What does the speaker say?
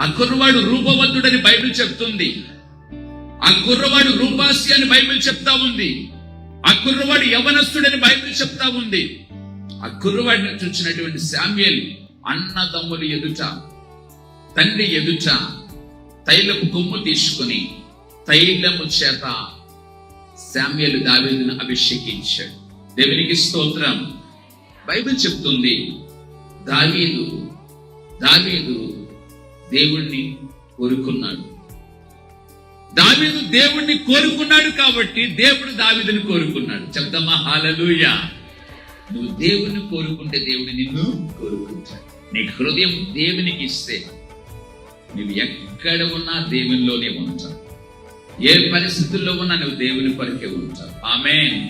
ఆ కుర్రవాడు రూపవంతుడని బైబిల్ చెప్తుంది. ఆ కుర్రవాడు రూపాసి అని బైబిల్ చెప్తా ఉంది. ఆ కుర్రవాడు యవనస్తుడని బైబిల్ చెప్తా ఉంది. ఆ కుర్రవాడిని చూచినటువంటి శామ్యుయల్ అన్నదమ్ములు ఎదుట తండ్రి ఎదుట తైలపు కొమ్ము తీసుకుని తైలము చేత శామ్యులు దావేదిని అభిషేకించాడు. దేవునికి స్తోత్రం. బైబిల్ చెప్తుంది దావీదు దావీదు దేవుణ్ణి కోరుకున్నాడు. దావీదు దేవుణ్ణి కోరుకున్నాడు కాబట్టి దేవుడు దావీదుని కోరుకున్నాడు. చెప్తామా హాలలుయ నువ్వు దేవుణ్ణి కోరుకుంటే దేవుడు నిన్ను కోరుకుంటాడు. నీ హృదయం దేవునికి ఇస్తే నువ్వు ఎక్కడ ఉన్నా దేవునిలోనే ఉంటావు. ఏ పరిస్థితుల్లో ఉన్నా నువ్వు దేవుని కొరకే ఉంటావు. ఆమె